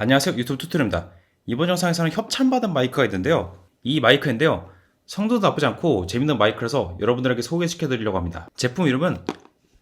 안녕하세요. 유튜브 투트입니다. 이번 영상에서는 협찬받은 마이크가 있는데요. 이 마이크인데요. 성능도 나쁘지 않고 재밌는 마이크라서 여러분들에게 소개시켜 드리려고 합니다. 제품 이름은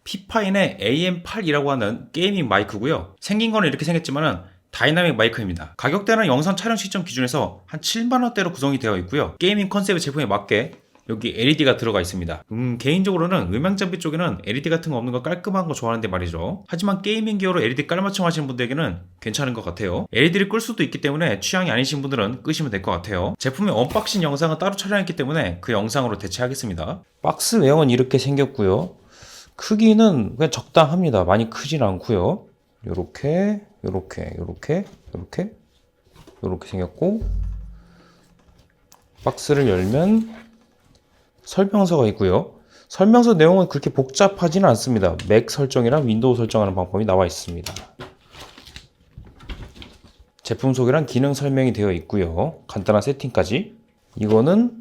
피파인의 AM8이라고 하는 게이밍 마이크고요. 생긴 거는 이렇게 생겼지만은 다이나믹 마이크입니다. 가격대는 영상 촬영 시점 기준에서 한 7만원대로 구성이 되어 있고요. 게이밍 컨셉의 제품에 맞게 여기 LED가 들어가 있습니다. 음, 개인적으로는 음향 장비 쪽에는 LED 같은 거 없는 거 깔끔한 거 좋아하는데 말이죠. 하지만 게이밍 기어로 LED 깔맞춤 하시는 분들에게는 괜찮은 것 같아요. LED를 끌 수도 있기 때문에 취향이 아니신 분들은 끄시면 될 것 같아요. 제품의 언박싱 영상은 따로 촬영했기 때문에 그 영상으로 대체하겠습니다. 박스 외형은 이렇게 생겼고요. 크기는 그냥 적당합니다. 많이 크진 않고요. 요렇게, 요렇게, 요렇게, 요렇게, 요렇게 생겼고 박스를 열면 설명서가 있고요. 설명서 내용은 그렇게 복잡하지는 않습니다. 맥 설정이랑 윈도우 설정하는 방법이 나와 있습니다. 제품 소개랑 기능 설명이 되어 있고요. 간단한 세팅까지. 이거는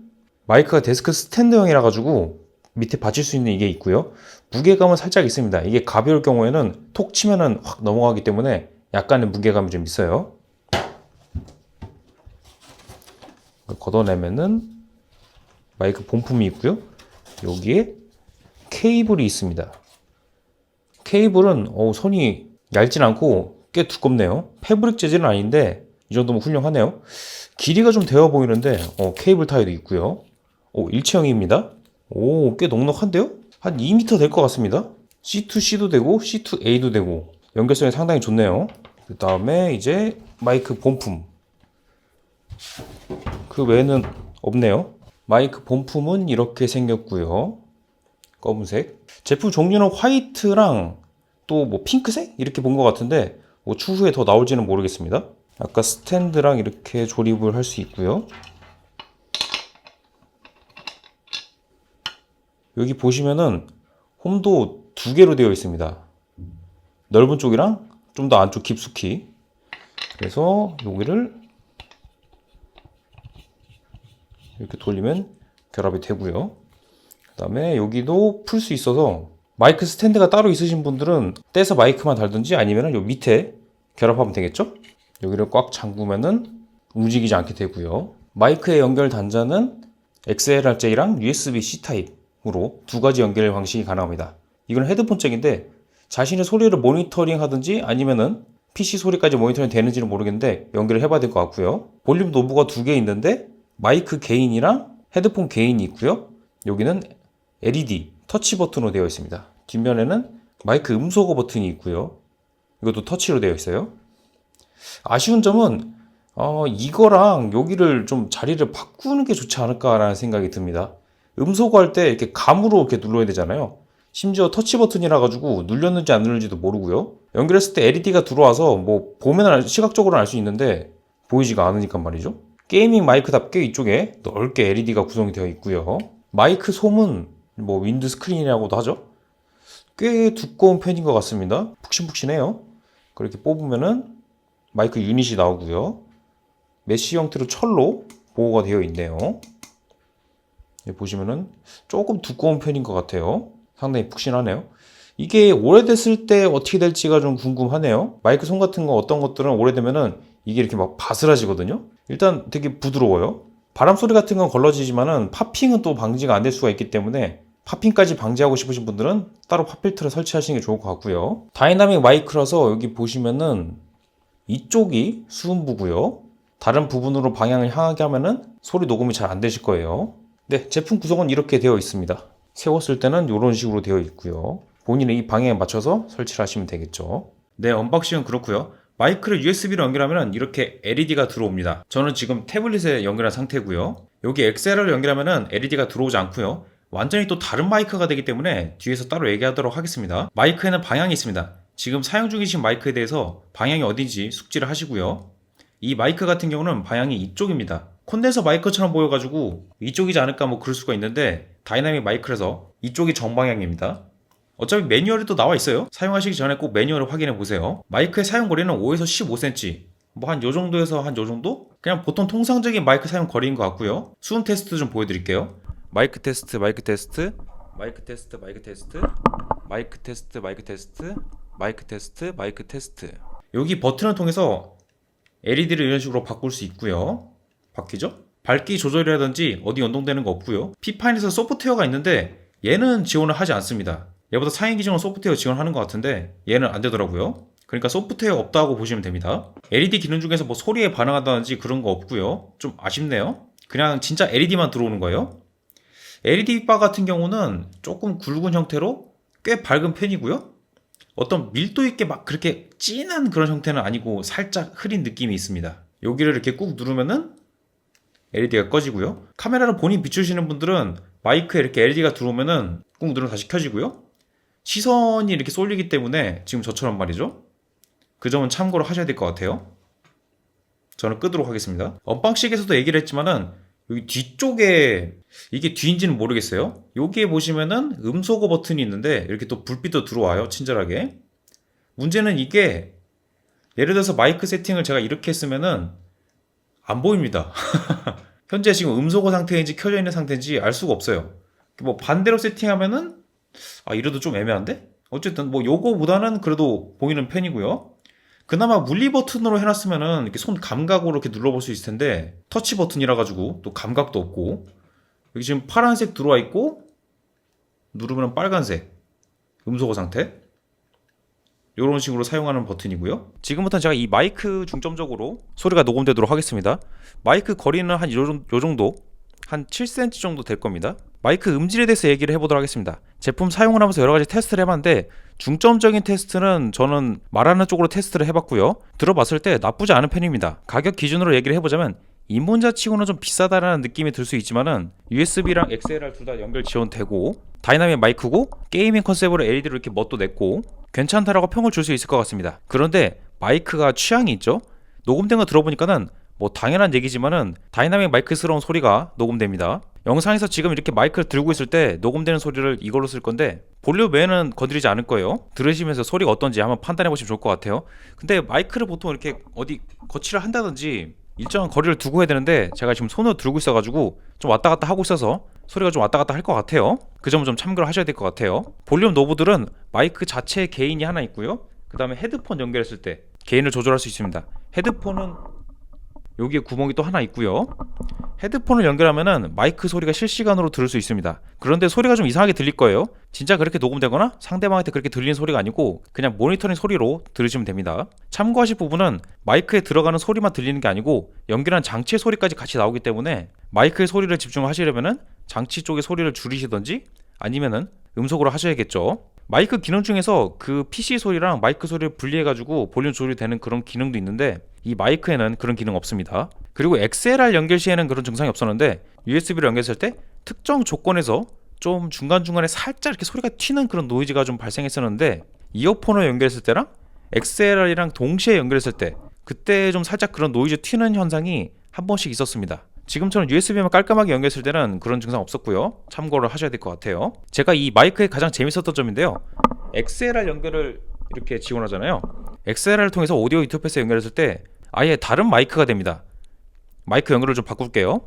마이크가 데스크 스탠드형이라 가지고 밑에 받칠 수 있는 이게 있고요. 무게감은 살짝 있습니다. 이게 가벼울 경우에는 톡 치면은 확 넘어가기 때문에 약간의 무게감이 좀 있어요. 걷어내면은 마이크 본품이 있고요. 여기에 케이블이 있습니다. 케이블은 어, 손이 얇진 않고 꽤 두껍네요. 패브릭 재질은 아닌데 이 정도면 훌륭하네요. 길이가 좀 되어 보이는데 어, 케이블 타이도 있고요. 오, 일체형입니다. 오, 꽤 넉넉한데요? 한 2m 될 것 같습니다. C2C도 되고 C2A도 되고 연결성이 상당히 좋네요. 그 다음에 이제 마이크 본품. 그 외에는 없네요. 마이크 본품은 이렇게 생겼고요. 검은색. 제품 종류는 화이트랑 또 뭐 핑크색 이렇게 본 것 같은데 뭐 추후에 더 나올지는 모르겠습니다. 아까 스탠드랑 이렇게 조립을 할 수 있고요. 여기 보시면은 홈도 두 개로 되어 있습니다. 넓은 쪽이랑 좀 더 안쪽 깊숙이. 그래서 여기를 이렇게 돌리면 결합이 되고요. 그 다음에 여기도 풀 수 있어서 마이크 스탠드가 따로 있으신 분들은 떼서 마이크만 달든지 아니면 요 밑에 결합하면 되겠죠? 여기를 꽉 잠그면은 움직이지 않게 되고요. 마이크의 연결 단자는 XLR-J랑 USB-C 타입으로 두 가지 연결 방식이 가능합니다. 이건 헤드폰 잭인데 자신의 소리를 모니터링 하든지 아니면은 PC 소리까지 모니터링 되는지는 모르겠는데 연결을 해봐야 될 것 같고요. 볼륨 노브가 두 개 있는데 마이크 개인이랑 헤드폰 개인이 있고요. 여기는 LED 터치 버튼으로 되어 있습니다. 뒷면에는 마이크 음소거 버튼이 있고요. 이것도 터치로 되어 있어요. 아쉬운 점은 어, 이거랑 여기를 좀 자리를 바꾸는 게 좋지 않을까라는 생각이 듭니다. 음소거 할 때 이렇게 감으로 이렇게 눌러야 되잖아요. 심지어 터치 버튼이라 가지고 눌렸는지 안 눌렸는지도 모르고요. 연결했을 때 LED가 들어와서 뭐 보면 시각적으로는 알 수 있는데 보이지가 않으니까 말이죠. 게이밍 마이크답게 이쪽에 넓게 LED가 구성이 되어 있고요. 마이크 솜은 뭐 윈드 스크린이라고도 하죠. 꽤 두꺼운 편인 것 같습니다. 푹신푹신해요. 그렇게 뽑으면은 마이크 유닛이 나오고요. 메쉬 형태로 철로 보호가 되어 있네요. 보시면은 조금 두꺼운 편인 것 같아요. 상당히 푹신하네요. 이게 오래됐을 때 어떻게 될지가 좀 궁금하네요. 마이크 솜 같은 거 어떤 것들은 오래되면은 이게 이렇게 막 바스라지거든요. 일단 되게 부드러워요. 바람 소리 같은 건 걸러지지만은 팝핑은 또 방지가 안 될 수가 있기 때문에 팝핑까지 방지하고 싶으신 분들은 따로 팝필터를 설치하시는 게 좋을 것 같고요. 다이나믹 마이크라서 여기 보시면은 이쪽이 수음부고요. 다른 부분으로 방향을 향하게 하면은 소리 녹음이 잘 안 되실 거예요. 네, 제품 구성은 이렇게 되어 있습니다. 세웠을 때는 이런 식으로 되어 있고요. 본인의 이 방향에 맞춰서 설치를 하시면 되겠죠. 네, 언박싱은 그렇고요. 마이크를 USB로 연결하면 이렇게 LED가 들어옵니다. 저는 지금 태블릿에 연결한 상태고요. 여기 XLR로 연결하면 LED가 들어오지 않고요. 완전히 또 다른 마이크가 되기 때문에 뒤에서 따로 얘기하도록 하겠습니다. 마이크에는 방향이 있습니다. 지금 사용 중이신 마이크에 대해서 방향이 어딘지 숙지를 하시고요. 이 마이크 같은 경우는 방향이 이쪽입니다. 콘덴서 마이크처럼 보여가지고 이쪽이지 않을까 뭐 그럴 수가 있는데 다이나믹 마이크라서 이쪽이 정방향입니다. 어차피 매뉴얼에도 나와 있어요. 사용하시기 전에 꼭 매뉴얼을 확인해 보세요. 마이크의 사용 거리는 5에서 15cm. 뭐 한 요 정도에서 한 요 정도? 그냥 보통 통상적인 마이크 사용 거리인 것 같고요. 수음 테스트 좀 보여드릴게요. 마이크 테스트, 마이크 테스트, 마이크 테스트, 마이크 테스트, 마이크 테스트, 마이크 테스트, 마이크 테스트, 마이크 테스트. 여기 버튼을 통해서 LED를 이런 식으로 바꿀 수 있고요. 바뀌죠? 밝기 조절이라든지 어디 연동되는 거 없고요. P파인에서 소프트웨어가 있는데 얘는 지원을 하지 않습니다. 얘보다 상위 기종은 소프트웨어 지원하는 것 같은데 얘는 안 되더라고요. 그러니까 소프트웨어 없다고 보시면 됩니다. LED 기능 중에서 뭐 소리에 반응한다든지 그런 거 없고요. 좀 아쉽네요. 그냥 진짜 LED만 들어오는 거예요. LED 바 같은 경우는 조금 굵은 형태로 꽤 밝은 편이고요. 어떤 밀도 있게 막 그렇게 진한 그런 형태는 아니고 살짝 흐린 느낌이 있습니다. 여기를 이렇게 꾹 누르면은 LED가 꺼지고요. 카메라를 본인 비추시는 분들은 마이크에 이렇게 LED가 들어오면은 꾹 누르면 다시 켜지고요. 시선이 이렇게 쏠리기 때문에 지금 저처럼 말이죠. 그 점은 참고로 하셔야 될 것 같아요. 저는 끄도록 하겠습니다. 언박싱에서도 얘기를 했지만은 여기 뒤쪽에 이게 뒤인지는 모르겠어요. 여기에 보시면은 음소거 버튼이 있는데 이렇게 또 불빛도 들어와요. 친절하게. 문제는 이게 예를 들어서 마이크 세팅을 제가 이렇게 했으면은 안 보입니다. 현재 지금 음소거 상태인지 켜져 있는 상태인지 알 수가 없어요. 뭐 반대로 세팅하면은 아 이래도 좀 애매한데? 어쨌든 뭐 요거보다는 그래도 보이는 편이고요. 그나마 물리 버튼으로 해놨으면은 이렇게 손 감각으로 이렇게 눌러볼 수 있을 텐데 터치 버튼이라 가지고 또 감각도 없고 여기 지금 파란색 들어와 있고 누르면 빨간색 음소거 상태 이런 식으로 사용하는 버튼이고요. 지금부터 제가 이 마이크 중점적으로 소리가 녹음되도록 하겠습니다. 마이크 거리는 한 요 정도 한 7cm 정도 될 겁니다. 마이크 음질에 대해서 얘기를 해보도록 하겠습니다. 제품 사용을 하면서 여러 가지 테스트를 해봤는데 중점적인 테스트는 저는 말하는 쪽으로 테스트를 해봤고요. 들어봤을 때 나쁘지 않은 편입니다. 가격 기준으로 얘기를 해보자면 입문자 치고는 좀 비싸다라는 느낌이 들 수 있지만은 USB랑 XLR 둘 다 연결 지원되고 다이나믹 마이크고 게이밍 컨셉으로 LED로 이렇게 멋도 냈고 괜찮다라고 평을 줄 수 있을 것 같습니다. 그런데 마이크가 취향이 있죠? 녹음된 거 들어보니까는 뭐 당연한 얘기지만은 다이나믹 마이크스러운 소리가 녹음됩니다. 영상에서 지금 이렇게 마이크를 들고 있을 때 녹음되는 소리를 이걸로 쓸 건데 볼륨 외에는 건드리지 않을 거예요. 들으시면서 소리가 어떤지 한번 판단해 보시면 좋을 것 같아요. 근데 마이크를 보통 이렇게 어디 거치를 한다든지 일정한 거리를 두고 해야 되는데 제가 지금 손으로 들고 있어가지고 좀 왔다 갔다 하고 있어서 소리가 좀 왔다 갔다 할 것 같아요. 그 점은 좀 참고를 하셔야 될 것 같아요. 볼륨 노브들은 마이크 자체에 개인이 하나 있고요. 그 다음에 헤드폰 연결했을 때 개인을 조절할 수 있습니다. 헤드폰은 여기에 구멍이 또 하나 있고요. 헤드폰을 연결하면은 마이크 소리가 실시간으로 들을 수 있습니다. 그런데 소리가 좀 이상하게 들릴 거예요. 진짜 그렇게 녹음되거나 상대방한테 그렇게 들리는 소리가 아니고 그냥 모니터링 소리로 들으시면 됩니다. 참고하실 부분은 마이크에 들어가는 소리만 들리는 게 아니고 연결한 장치의 소리까지 같이 나오기 때문에 마이크의 소리를 집중하시려면은 장치 쪽의 소리를 줄이시던지 아니면은 음속으로 하셔야겠죠. 마이크 기능 중에서 그 PC 소리랑 마이크 소리를 분리해가지고 볼륨 조절이 되는 그런 기능도 있는데 이 마이크에는 그런 기능 없습니다. 그리고 XLR 연결 시에는 그런 증상이 없었는데 USB로 연결했을 때 특정 조건에서 좀 중간중간에 살짝 이렇게 소리가 튀는 그런 노이즈가 좀 발생했었는데 이어폰을 연결했을 때랑 XLR이랑 동시에 연결했을 때 그때 좀 살짝 그런 노이즈 튀는 현상이 한 번씩 있었습니다. 지금처럼 USB만 깔끔하게 연결했을 때는 그런 증상 없었고요. 참고를 하셔야 될 것 같아요. 제가 이 마이크의 가장 재밌었던 점인데요. XLR 연결을 이렇게 지원하잖아요. XLR을 통해서 오디오 인터페이스 연결했을 때 아예 다른 마이크가 됩니다. 마이크 연결을 좀 바꿀게요.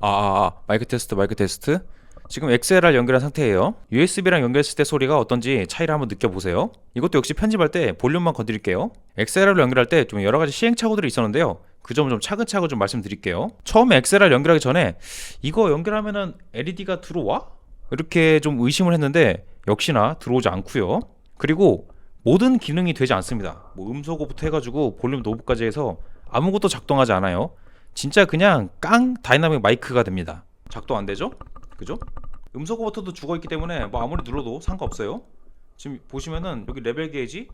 아, 아, 아, 마이크 테스트, 마이크 테스트. 지금 XLR 연결한 상태예요. USB랑 연결했을 때 소리가 어떤지 차이를 한번 느껴보세요. 이것도 역시 편집할 때 볼륨만 건드릴게요. XLR로 연결할 때 좀 여러 가지 시행착오들이 있었는데요. 그 점을 좀 차근차근 좀 말씀드릴게요. 처음에 XLR 연결하기 전에 이거 연결하면은 LED가 들어와? 이렇게 좀 의심을 했는데 역시나 들어오지 않고요. 그리고 모든 기능이 되지 않습니다. 뭐 음소거부터 해가지고 볼륨 노브까지 해서 아무것도 작동하지 않아요. 진짜 그냥 깡 다이나믹 마이크가 됩니다. 작동 안 되죠? 그죠? 음소거 버튼도 죽어 있기 때문에 뭐 아무리 눌러도 상관없어요. 지금 보시면은 여기 레벨 게이지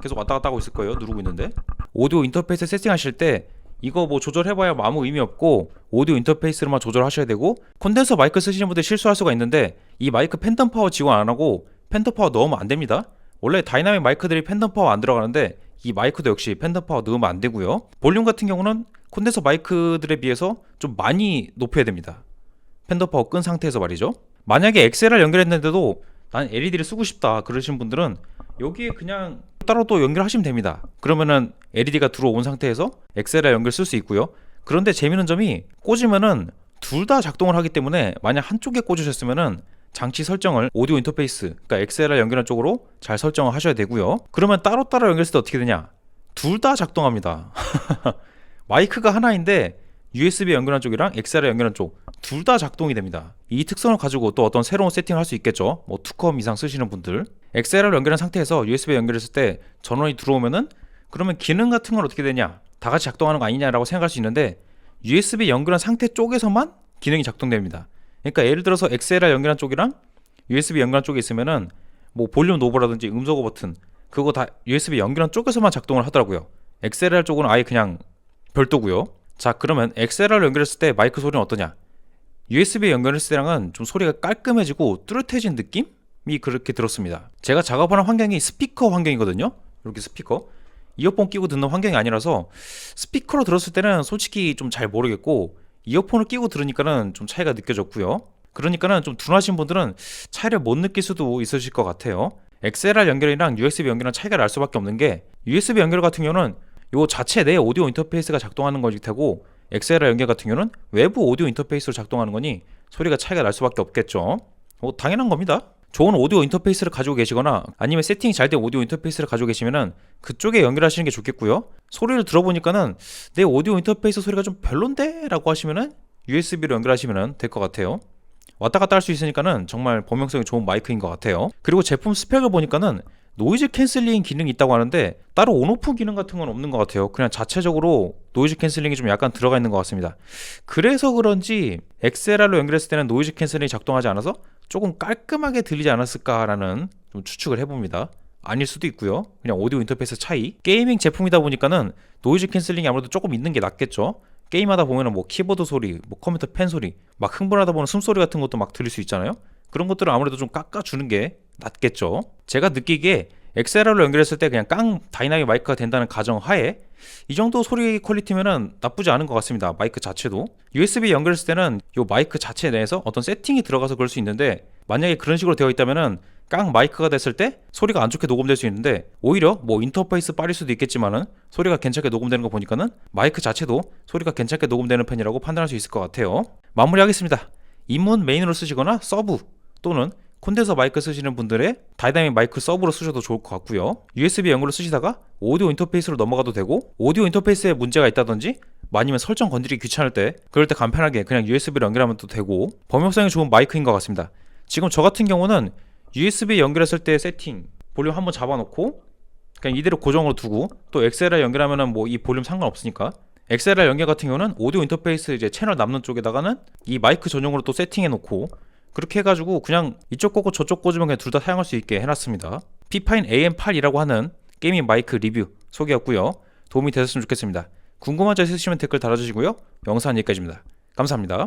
계속 왔다 갔다 하고 있을 거예요. 누르고 있는데 오디오 인터페이스 세팅하실 때 이거 뭐 조절해봐야 뭐 아무 의미 없고 오디오 인터페이스로만 조절하셔야 되고 콘덴서 마이크 쓰시는 분들 실수할 수가 있는데 이 마이크 팬텀 파워 지원 안 하고 팬텀 파워 넣으면 안 됩니다. 원래 다이나믹 마이크들이 팬텀 파워 안 들어가는데 이 마이크도 역시 팬텀 파워 넣으면 안 되고요. 볼륨 같은 경우는 콘덴서 마이크들에 비해서 좀 많이 높여야 됩니다. 팬더 파워 끈 상태에서 말이죠. 만약에 XLR 연결했는데도 난 LED를 쓰고 싶다 그러신 분들은 여기에 그냥 따로 또 연결하시면 됩니다. 그러면은 LED가 들어온 상태에서 XLR 연결 쓸 수 있고요. 그런데 재미있는 점이 꽂으면은 둘 다 작동을 하기 때문에 만약 한쪽에 꽂으셨으면은 장치 설정을 오디오 인터페이스, 그러니까 XLR 연결한 쪽으로 잘 설정을 하셔야 되고요. 그러면 따로따로 연결했을 때 어떻게 되냐? 둘 다 작동합니다. 마이크가 하나인데 USB 연결한 쪽이랑 XLR 연결한 쪽 둘 다 작동이 됩니다. 이 특성을 가지고 또 어떤 새로운 세팅을 할 수 있겠죠. 뭐 투컴 이상 쓰시는 분들 XLR 연결한 상태에서 USB 연결했을 때 전원이 들어오면은 그러면 기능 같은 건 어떻게 되냐? 다 같이 작동하는 거 아니냐라고 생각할 수 있는데 USB 연결한 상태 쪽에서만 기능이 작동됩니다. 그러니까 예를 들어서 XLR 연결한 쪽이랑 USB 연결한 쪽에 있으면은 뭐 볼륨 노브라든지 음소거 버튼 그거 다 USB 연결한 쪽에서만 작동을 하더라고요. XLR 쪽은 아예 그냥 별도고요. 자 그러면 XLR 연결했을 때 마이크 소리는 어떠냐? USB 연결했을 때랑은 좀 소리가 깔끔해지고 뚜렷해진 느낌이 그렇게 들었습니다. 제가 작업하는 환경이 스피커 환경이거든요. 이렇게 스피커. 이어폰 끼고 듣는 환경이 아니라서 스피커로 들었을 때는 솔직히 좀 잘 모르겠고 이어폰을 끼고 들으니까는 좀 차이가 느껴졌고요. 그러니까는 좀 둔하신 분들은 차이를 못 느낄 수도 있으실 것 같아요. XLR 연결이랑 USB 연결이랑 차이가 날 수밖에 없는 게 USB 연결 같은 경우는 요 자체 내 오디오 인터페이스가 작동하는 거일 테고 XLR 연결 같은 경우는 외부 오디오 인터페이스로 작동하는 거니 소리가 차이가 날 수밖에 없겠죠. 뭐 당연한 겁니다. 좋은 오디오 인터페이스를 가지고 계시거나 아니면 세팅이 잘 된 오디오 인터페이스를 가지고 계시면은 그쪽에 연결하시는 게 좋겠고요. 소리를 들어보니까는 내 오디오 인터페이스 소리가 좀 별론데라고 하시면은 USB로 연결하시면 될 것 같아요. 왔다 갔다 할 수 있으니까는 정말 범용성이 좋은 마이크인 것 같아요. 그리고 제품 스펙을 보니까는 노이즈 캔슬링 기능이 있다고 하는데 따로 온오프 기능 같은 건 없는 것 같아요. 그냥 자체적으로 노이즈 캔슬링이 좀 약간 들어가 있는 것 같습니다. 그래서 그런지 XLR로 연결했을 때는 노이즈 캔슬링이 작동하지 않아서 조금 깔끔하게 들리지 않았을까라는 좀 추측을 해봅니다. 아닐 수도 있고요. 그냥 오디오 인터페이스 차이. 게이밍 제품이다 보니까는 노이즈 캔슬링이 아무래도 조금 있는 게 낫겠죠. 게임하다 보면은 뭐 키보드 소리, 뭐 컴퓨터 펜 소리, 막 흥분하다 보면 숨소리 같은 것도 막 들릴 수 있잖아요. 그런 것들은 아무래도 좀 깎아주는 게 낫겠죠. 제가 느끼기에 XLR로 연결했을 때 그냥 깡 다이나믹 마이크가 된다는 가정 하에 이 정도 소리 퀄리티면은 나쁘지 않은 것 같습니다. 마이크 자체도 USB 연결했을 때는 이 마이크 자체 내에서 어떤 세팅이 들어가서 그럴 수 있는데 만약에 그런 식으로 되어 있다면은 깡 마이크가 됐을 때 소리가 안 좋게 녹음될 수 있는데 오히려 뭐 인터페이스 빠릴 수도 있겠지만은 소리가 괜찮게 녹음되는 거 보니까는 마이크 자체도 소리가 괜찮게 녹음되는 편이라고 판단할 수 있을 것 같아요. 마무리하겠습니다. 입문 메인으로 쓰시거나 서브 또는 콘덴서 마이크 쓰시는 분들의 다이나믹 마이크 서브로 쓰셔도 좋을 것 같고요. USB 연결로 쓰시다가 오디오 인터페이스로 넘어가도 되고 오디오 인터페이스에 문제가 있다든지 아니면 설정 건드리기 귀찮을 때 그럴 때 간편하게 그냥 USB로 연결하면 또 되고 범용성이 좋은 마이크인 것 같습니다. 지금 저 같은 경우는 USB 연결했을 때 세팅 볼륨 한번 잡아놓고 그냥 이대로 고정으로 두고 또 XLR 연결하면은 뭐 이 볼륨 상관없으니까 XLR 연결 같은 경우는 오디오 인터페이스 이제 채널 남는 쪽에다가는 이 마이크 전용으로 또 세팅해 놓고 그렇게 해가지고 그냥 이쪽 꽂고 저쪽 꽂으면 그냥 둘 다 사용할 수 있게 해놨습니다. 피파인 AM8이라고 하는 게이밍 마이크 리뷰 소개였고요. 도움이 되셨으면 좋겠습니다. 궁금한 점 있으시면 댓글 달아주시고요. 영상 여기까지입니다. 감사합니다.